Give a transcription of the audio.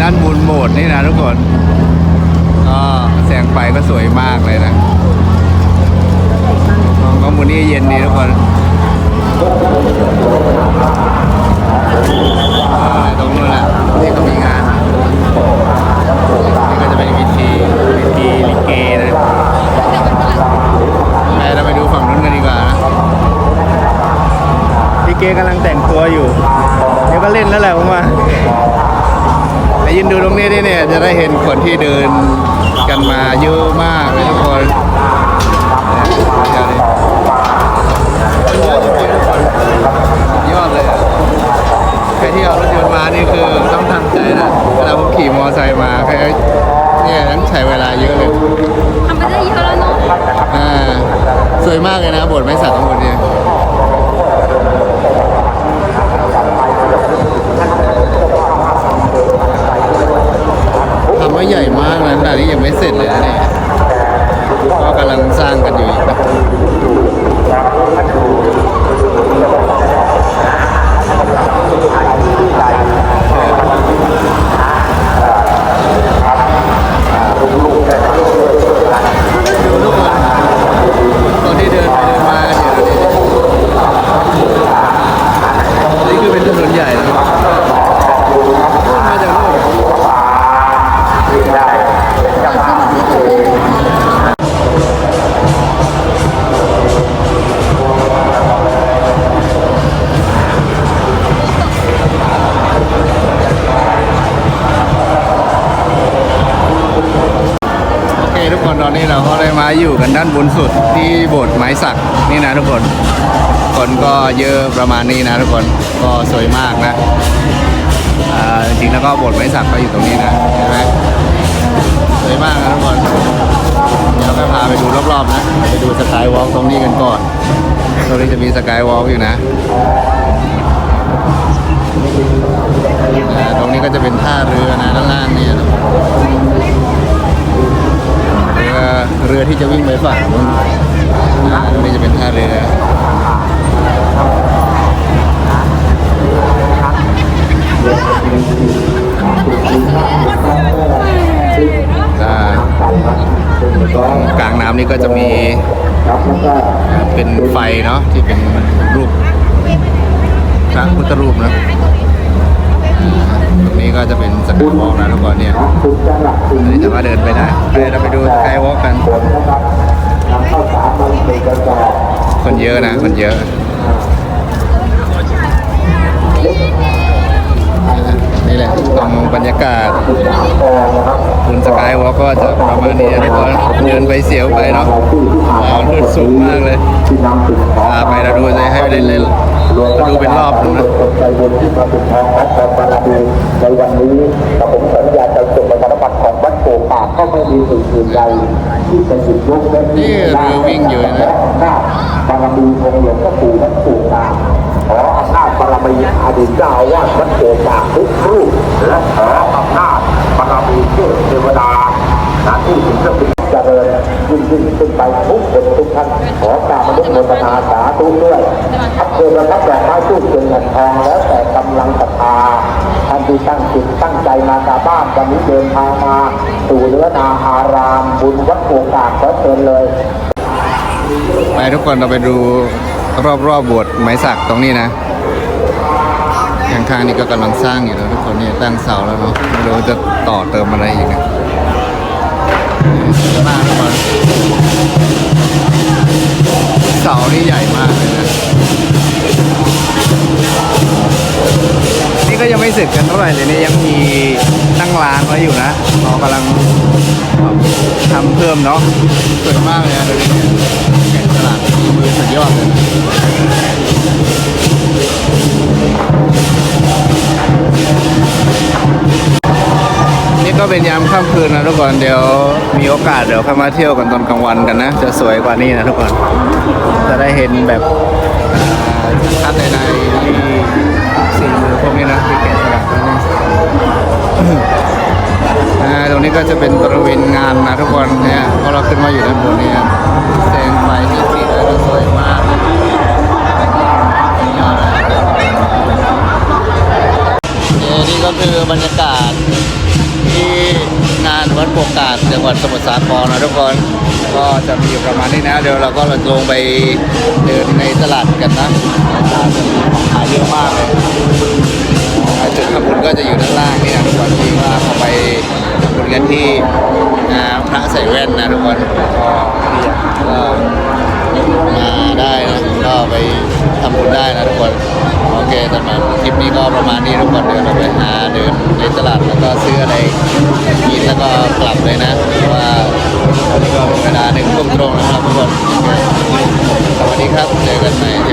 ด้านบนโบสถ์นี่นะทุกคนก็แสงไฟก็สวยมากเลยนะมองข้างบนนี่เย็นดีทุกคนตรงนู้นแหละที่ก็มีงานนี่ก็จะเป็นวิธีวิธีลิเกนะไปเราไปดูฝั่งนู้นกันดีกว่านะลิเกกำลังแต่งตัวอยู่ เดี๋ยวก็เล่นแล้วแหละผมว่า ยืนดูตรงนี้ดิเนี่ยจะได้เห็นคนที่เดินกันมาเยอะมากเลยทุกคนเดี๋ยวดิยอดจริงๆทุกคนยอดเลยอะใครที่เอารถยนต์มานี่คือต้องทำใจนะเวลาผมขี่มอเตอร์ไซค์มาใครเนี่ยนั้นใช้เวลาเยอะเลยทำไปได้เยอะแล้วเนาะอ่าสวยมากเลยนะโบทไม้สักทั้ เราก็ได้มาอยู่กันด้านบนสุดที่โบสถ์ไม้สักนี่นะทุกคน คนก็เยอะประมาณนี้นะทุกคนก็สวยมากนะจริงๆแล้วก็โบสถ์ไม้สักก็อยู่ตรงนี้นะเห็นไหมสวยมากนะทุกคนเดี๋ยวก็พาไปดูรอบๆนะไปดูสกายวอล์กตรงนี้กันก่อนตรงนี้จะมีสกายวอล์กอยู่นะตรงนี้ก็จะเป็นท่าเรือนะด้านล่างนี่นะ นี่ก็จะมีเป็นไฟเนาะที่เป็นรูปพระพุทธรูปนะตรงนี้ก็จะเป็นสกายวอล์กนะทุกคนเนี่ยอันนี้จะมาเดินไปได้ไปเราไปดูสกายวอล์กกัน คนเยอะนะ คนเยอะ นี่แหละตรงบรรยากาศบนสกายวอล์กก็จะประมาณนี้นะทุกคนเดินไปเสียวไปเนาะอ่าขึ้นสูงมากเลยพาไปเราดูเลยให้เล่นเล่นเราดูเป็นรอบดูนะใจบุญที่มาถึงทองของความบารมีในวันนี้กับผมสัญญาใจจดประชาธิปัตย์ของวัดโพปากก็ไม่มีสิ่งอื่นใดที่จะหยุดยกเว้นนี่เรือวิ่งอยู่นะหน้าบารมีองค์หลวงพ่อปู่วัดโพปากขออำนาจบาร มีอดีตเจ้าอาวาสวัดโพปากทุกรูปและขออำนาจบารมีเทพเทวดาหน้าที่ศิลปินเจริญยิ่งยิ่งขึ้นไปทุกคนทุกท่านขอกรารมนุษย์โมทนาสาธุด้วยทับเชิญนะครับดอกไม้ทูบเทียนเงินทองแล้วแต่กำลังศรัทธาท่านที่ตั้งจิตตั้งใจมาจากบ้านวันนี้เดินทางมาสู่เนื้อนาอารามบุญวัดโพกากขอเชิญเลยไปทุกคนเราไปดูรอบๆบวชไม้สักตรงนี้นะ ข้างๆนี่ก็กำลังสร้างอยู่นะทุกคนเนี่ยตั้งเสาแล้วเนาะไม่รู้จะต่อเติมอะไรอีกนะสวยมากทุกคนเสานี่ใหญ่มากเลยนะนี่ก็ยังไม่เสร็จกันเท่าไหร่เลยเนี่ยยังมีตั้งร้านไว้อยู่นะเรากำลังทำเพิ่มเนาะสวยมากเลยนะดูดิ เนี่ยแกะสลักมือสุดยอดเลยนะนี่ก็เป็นยามค่ำคืนนะทุกคนเดี๋ยวมีโอกาสเดี๋ยวเข้ามาเที่ยวกันตอนกลางวันกันนะ จะสวยกว่านี้นะทุกคน จะได้เห็นแบบอ่าชัดในในที่สีมือพวกนี้นะที่แกะสลักตรงนี้อ่ตรงนี้ก็จะเป็นบริเวณงานนะทุกคนเนี่ยพอเราขึ้นมาอยู่ด้านบนนี่ โครงการจังหวัดสมุทรสาครนะทุกคนก็จะมีอยู่ประมาณนี้นะ เดี๋ยวเราก็ลงไปเดินในตลาดกันนะตลาดจะมีของขายเยอะมากเลยจุดทำบุญก็จะอยู่ด้านล่างนี่นะทุกคนที่ว่าเขาไปทำบุญกันที่อ่าพระใส่แว่นนะทุกคนก็มาได้นะก็ไปทำบุญได้นะทุกคนโอเคสำหรับคลิ ปนี้ก็ประมาณนี้ทุกคนเดี๋ยวเราไปหาเดินในตลาดแล้วก็ซื้ออะไรกินแล้วก็กลับเลยนะเพราะว่าตอนนี้ก็เป็นเวลาหนึ่งทุ่มตรงนะครับทุกคนสวัสดีครับเจอกันใหม่